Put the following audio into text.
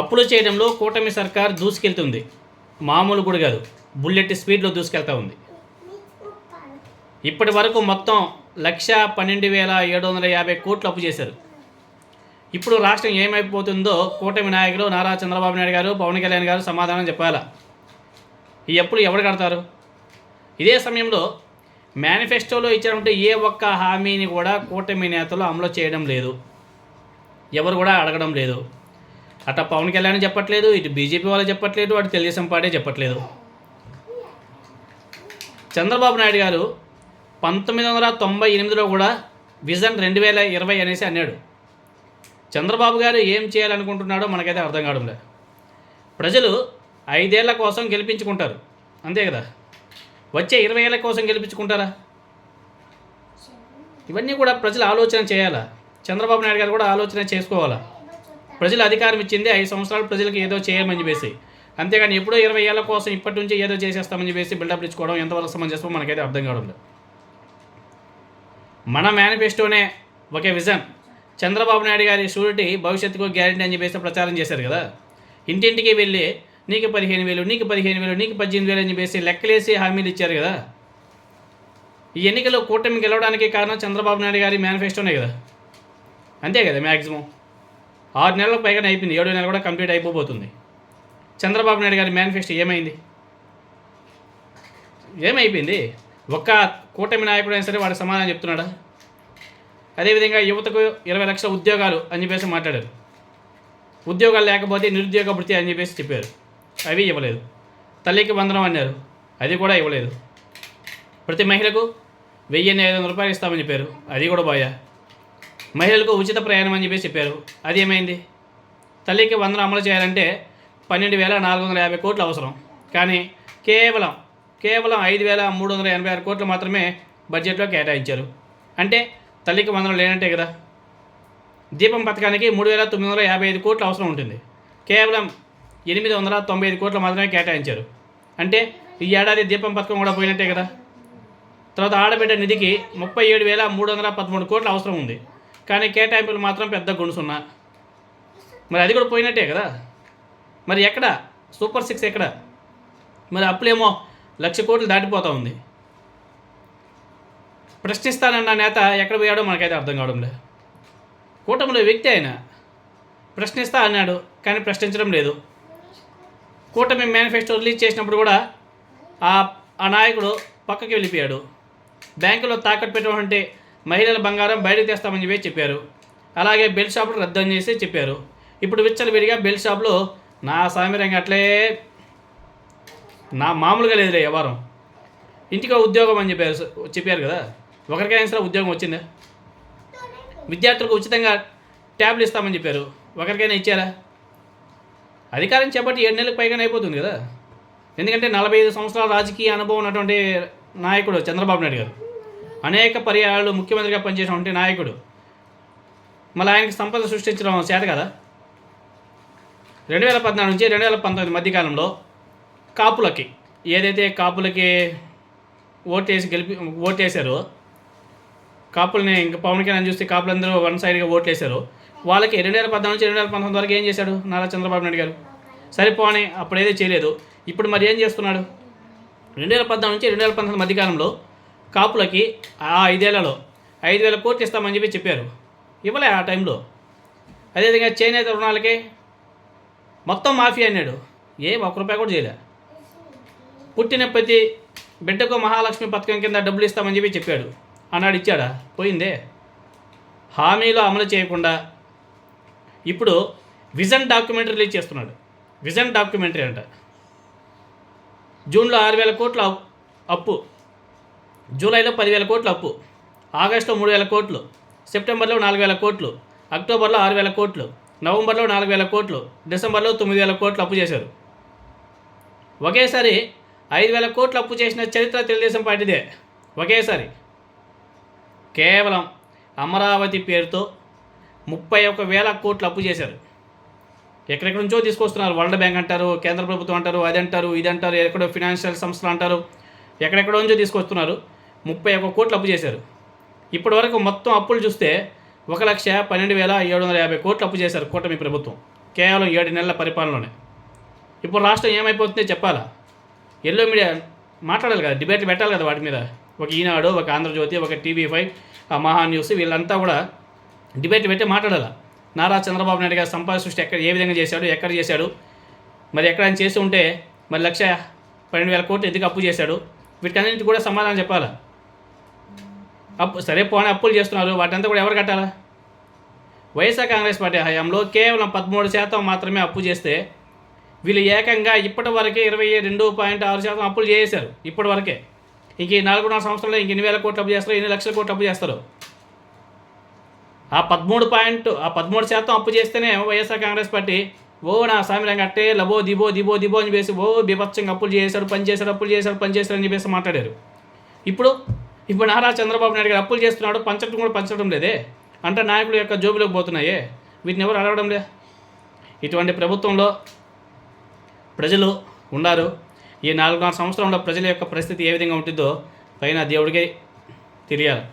అప్పులు చేయడంలో కూటమి సర్కార్ దూసుకెళ్తుంది. మామూలు కూడా కాదు. బుల్లెట్ స్పీడ్లో దూసుకెళ్తా ఉంది. ఇప్పటి వరకు మొత్తం లక్ష పన్నెండు వేల ఏడు వందల యాభై కోట్లు అప్పు చేశారు. ఇప్పుడు రాష్ట్రం ఏమైపోతుందో కూటమి నాయకులు నారా చంద్రబాబు నాయుడు గారు పవన్ కళ్యాణ్ గారు సమాధానం చెప్పాలా? ఈ అప్పులు ఎవరు కడతారు? ఇదే సమయంలో మేనిఫెస్టోలో ఇచ్చినటువంటి ఏ ఒక్క హామీని కూడా కూటమి నేతలు అమలు చేయడం లేదు. ఎవరు కూడా అడగడం లేదు. అట పవన్ కళ్యాణ్ చెప్పట్లేదు ఇటు బీజేపీ వాళ్ళు చెప్పట్లేదు అటు తెలుగుదేశం పార్టీ చెప్పట్లేదు. చంద్రబాబు నాయుడు గారు పంతొమ్మిది వందల తొంభై ఎనిమిదిలో కూడా విజన్ రెండు వేల ఇరవై అనేసి అన్నాడు. చంద్రబాబు గారు ఏం చేయాలనుకుంటున్నాడో మనకైతే అర్థం కావడం లేదు ప్రజలు ఐదేళ్ళ కోసం గెలిపించుకుంటారు. అంతే కదా? వచ్చే ఇరవై ఏళ్ళ కోసం గెలిపించుకుంటారా? ఇవన్నీ కూడా ప్రజలు ఆలోచన చేయాలా? చంద్రబాబు నాయుడు గారు కూడా ఆలోచన చేసుకోవాలా? ప్రజలు అధికారం ఇచ్చింది ఐదు సంవత్సరాలు ప్రజలకు ఏదో చేయమని చెప్పేసి. అంతేగాని ఎప్పుడో ఇరవై ఏళ్ళ కోసం ఇప్పటి నుంచి ఏదో చేసేస్తామని చెప్పేసి బిల్డప్ ఇచ్చుకోవడం ఎంతవరకు సమంజసమో మనకైతే అర్థం కావడం లేదు. మన మేనిఫెస్టోనే ఒకే విజన్ చంద్రబాబు నాయుడు గారి షూరిటీ భవిష్యత్తుకు గ్యారెంటీ అని చెప్పేసి ప్రచారం చేశారు కదా. ఇంటింటికి వెళ్ళి నీకు పదిహేను వేలు నీకు పదిహేను వేలు నీకు పద్దెనిమిది వేలు అని చెప్పేసి లెక్కలేసి హామీలు ఇచ్చారు కదా. ఈ ఎన్నికల్లో కూటమి గెలవడానికి కారణం చంద్రబాబు నాయుడు గారి మేనిఫెస్టోనే కదా. అంతే కదా మ్యాక్సిమం ఆరు నెలలకు పైగానే అయిపోయింది. ఏడు నెలలు కూడా కంప్లీట్ అయిపోబోతుంది. చంద్రబాబు నాయుడు గారి మేనిఫెస్టో ఏమైంది? ఏమైపోయింది? ఒక్క కూటమి నాయకుడు అయినా సరే వాడు సమాధానం చెప్తున్నాడా? అదేవిధంగా యువతకు ఇరవై లక్షల ఉద్యోగాలు అని చెప్పేసి మాట్లాడారు. ఉద్యోగాలు లేకపోతే నిరుద్యోగ వృత్తి అని చెప్పేసి చెప్పారు. అవి ఇవ్వలేదు. తల్లికి వందనం అన్నారు. అది కూడా ఇవ్వలేదు. ప్రతి మహిళకు వెయ్యి ఐదు వందల రూపాయలు ఇస్తామని చెప్పారు. అది కూడా బాయా? మహిళలకు ఉచిత ప్రయాణం అని చెప్పేసి చెప్పారు. అది ఏమైంది? తల్లికి వందనం అమలు చేయాలంటే పన్నెండు వేల నాలుగు వందల యాభై కోట్లు అవసరం. కానీ కేవలం కేవలం ఐదు వేల మూడు వందల ఎనభై ఆరు కోట్లు మాత్రమే బడ్జెట్లో కేటాయించారు. అంటే తల్లికి వందనం లేనట్టే కదా? దీపం పథకానికి మూడు వేల తొమ్మిది వందల యాభై ఐదు కోట్లు అవసరం ఉంటుంది. కేవలం ఎనిమిది వందల తొంభై ఐదు కోట్లు మాత్రమే కేటాయించారు. అంటే ఈ ఏడాది దీపం పథకం కూడా పోయినట్టే కదా? తర్వాత ఆడబిడ్డ నిధికి ముప్పై ఏడు వేల మూడు వందల పదమూడు కోట్లు అవసరం ఉంది. కానీ కేటాయింపులు మాత్రం పెద్ద గుణసున్నా. మరి అది కూడా పోయినట్టే కదా? మరి ఎక్కడ? సూపర్ సిక్స్ ఎక్కడ? మరి అప్పులేమో లక్ష కోట్లు దాటిపోతూ ఉంది. ప్రశ్నిస్తానన్న నేత ఎక్కడ పోయాడో మనకైతే అర్థం కావడం లేదు కూటమిలో వ్యక్తి ఆయన ప్రశ్నిస్తా అన్నాడు కానీ ప్రశ్నించడం లేదు. కూటమి మేనిఫెస్టో రిలీజ్ చేసినప్పుడు కూడా ఆ ఆ నాయకుడు పక్కకి వెళ్ళిపోయాడు. బ్యాంకులో తాకట్టు పెట్టడం అంటే మహిళల బంగారం బయటకు తెస్తామని చెప్పి చెప్పారు. అలాగే బెల్ట్ షాపులు రద్దు చేసి చెప్పారు. ఇప్పుడు విచ్చలవిడిగా బెల్ట్ షాపులో నా సామిరంగా అట్లే నా మామూలుగా లేదులే వ్యవహారం. ఇంటికో ఉద్యోగం అని చెప్పారు చెప్పారు కదా. ఒకరికైనా సరే ఉద్యోగం వచ్చిందా? విద్యార్థులకు ఉచితంగా ట్యాబ్లు ఇస్తామని చెప్పారు. ఒకరికైనా ఇచ్చారా? అధికారం చేపట్టి ఏడు నెలలకు పైగానే అయిపోతుంది కదా. ఎందుకంటే నలభై ఐదు సంవత్సరాల రాజకీయ అనుభవం ఉన్నటువంటి నాయకుడు చంద్రబాబు నాయుడు గారు. అనేక పర్యాయాలు ముఖ్యమంత్రిగా పనిచేసినటువంటి నాయకుడు. మళ్ళీ ఆయనకి సంపద సృష్టించడం చేత కదా? రెండు వేల పద్నాలుగు నుంచి రెండు వేల పంతొమ్మిది మధ్యకాలంలో కాపులకి ఏదైతే కాపులకి ఓటేసి గెలిపి ఓటేశారో కాపుల్ని ఇంకా పవన్ కళ్యాణ్ చూస్తే కాపులందరూ వన్ సైడ్గా ఓట్లేశారు వాళ్ళకి రెండు వేల పద్నాలుగు నుంచి రెండు వేల పంతొమ్మిది వరకు ఏం చేశాడు నారా చంద్రబాబు నాయుడు గారు? సరిపోని అప్పుడేదో చేయలేదు. ఇప్పుడు మరి ఏం చేస్తున్నాడు? రెండు వేల పద్నాలుగు నుంచి రెండు వేల పంతొమ్మిది మధ్యకాలంలో కాపులకి ఆ ఐదేళ్ళలో ఐదు వేల కోట్లు ఇస్తామని చెప్పి చెప్పారు. ఇవ్వలే ఆ టైంలో. అదేవిధంగా చేనేత రుణాలకి మొత్తం మాఫీ అన్నాడు. ఏం ఒక్క రూపాయి కూడా చేయలే. పుట్టిన ప్రతి బిడ్డకు మహాలక్ష్మి పథకం కింద డబ్బులు ఇస్తామని చెప్పి చెప్పాడు. అన్నాడు ఇచ్చాడా? పోయిందే. హామీలు అమలు చేయకుండా ఇప్పుడు విజన్ డాక్యుమెంటరీ రిలీజ్ చేస్తున్నాడు. విజన్ డాక్యుమెంటరీ అంట. జూన్లో ఆరు వేల కోట్ల అప్పు జూలైలో పదివేల కోట్లు అప్పు ఆగస్టులో మూడు వేల కోట్లు సెప్టెంబర్లో నాలుగు వేల కోట్లు అక్టోబర్లో ఆరు వేల కోట్లు నవంబర్లో నాలుగు వేల కోట్లు డిసెంబర్లో తొమ్మిది వేల కోట్లు అప్పు చేశారు. ఒకేసారి ఐదు వేల కోట్లు అప్పు చేసిన చరిత్ర తెలుగుదేశం పార్టీదే. ఒకేసారి. కేవలం అమరావతి పేరుతో ముప్పై ఒక వేల కోట్లు అప్పు చేశారు. ఎక్కడెక్కడి నుంచో తీసుకొస్తున్నారు. వరల్డ్ బ్యాంక్ అంటారు కేంద్ర ప్రభుత్వం అంటారు అది అంటారు ఇది అంటారు ఎక్కడో ఫినాన్షియల్ సంస్థలు అంటారు ఎక్కడెక్కడో నుంచో తీసుకొస్తున్నారు. ముప్పై ఒక్క కోట్లు అప్పు చేశారు. ఇప్పటి వరకు మొత్తం అప్పులు చూస్తే ఒక లక్ష పన్నెండు వేల ఏడు వందల యాభై కోట్లు అప్పు చేశారు కూటమి ప్రభుత్వం కేవలం ఏడు నెలల పరిపాలనలోనే. ఇప్పుడు రాష్ట్రం ఏమైపోతుందో చెప్పాలా? ఎల్లో మీడియా మాట్లాడాలి కదా డిబేట్లు పెట్టాలి కదా వాటి మీద. ఒక ఈనాడు ఒక ఆంధ్రజ్యోతి ఒక టీవీ ఫైవ్ ఆ మహా న్యూస్ వీళ్ళంతా కూడా డిబేట్ పెట్టి మాట్లాడాలి? నారా చంద్రబాబు నాయుడు గారు సంపాద సృష్టి ఎక్కడ ఏ విధంగా చేశాడు ఎక్కడ చేశాడు? మరి ఎక్కడ ఆయన చేసి ఉంటే మరి లక్ష పన్నెండు వేల కోట్లు ఎందుకు అప్పు చేశాడు? వీటికన్నింటి కూడా సమాధానం చెప్పాలా? అప్పు సరే పోనీ అప్పులు చేస్తున్నారు వాటంతా కూడా ఎవరు కట్టాలా? వైఎస్ఆర్ కాంగ్రెస్ పార్టీ హయాంలో కేవలం పదమూడు శాతం మాత్రమే అప్పు చేస్తే వీళ్ళు ఏకంగా ఇప్పటి వరకే ఇరవై రెండు పాయింట్ ఆరు శాతం అప్పులు చేశారు ఇప్పటి వరకే. ఇంక ఈ నాలుగున్నర సంవత్సరంలో ఇంక ఎన్ని వేల కోట్లు అప్పు చేస్తారు ఎన్ని లక్షల కోట్లు అప్పు చేస్తారు? ఆ పదమూడు పాయింట్ ఆ పదమూడు శాతం అప్పు చేస్తేనే వైఎస్ఆర్ కాంగ్రెస్ పార్టీ ఓ నా సామిరంగా అట్టే లబో దిబో దిబో దిబో అని చెప్పేసి ఓ బీభత్సంగా అప్పులు చేశాడు పని చేశాడు అప్పులు చేశాడు పని చేశాడు అని చెప్పేసి మాట్లాడారు. ఇప్పుడు ఇప్పుడు నారా చంద్రబాబు నాయుడు గారు అప్పులు చేస్తున్నాడు పంచడం కూడా పంచడం లేదే. అంటే నాయకుల యొక్క జోబులోకి పోతున్నాయే. వీటిని ఎవరు అడగడం లే. ఇటువంటి ప్రభుత్వంలో ప్రజలు ఉన్నారు. ఈ నాలుగున్నర సంవత్సరంలో ప్రజల యొక్క పరిస్థితి ఏ విధంగా ఉంటుందో పైన దేవుడికే తెలియాలి.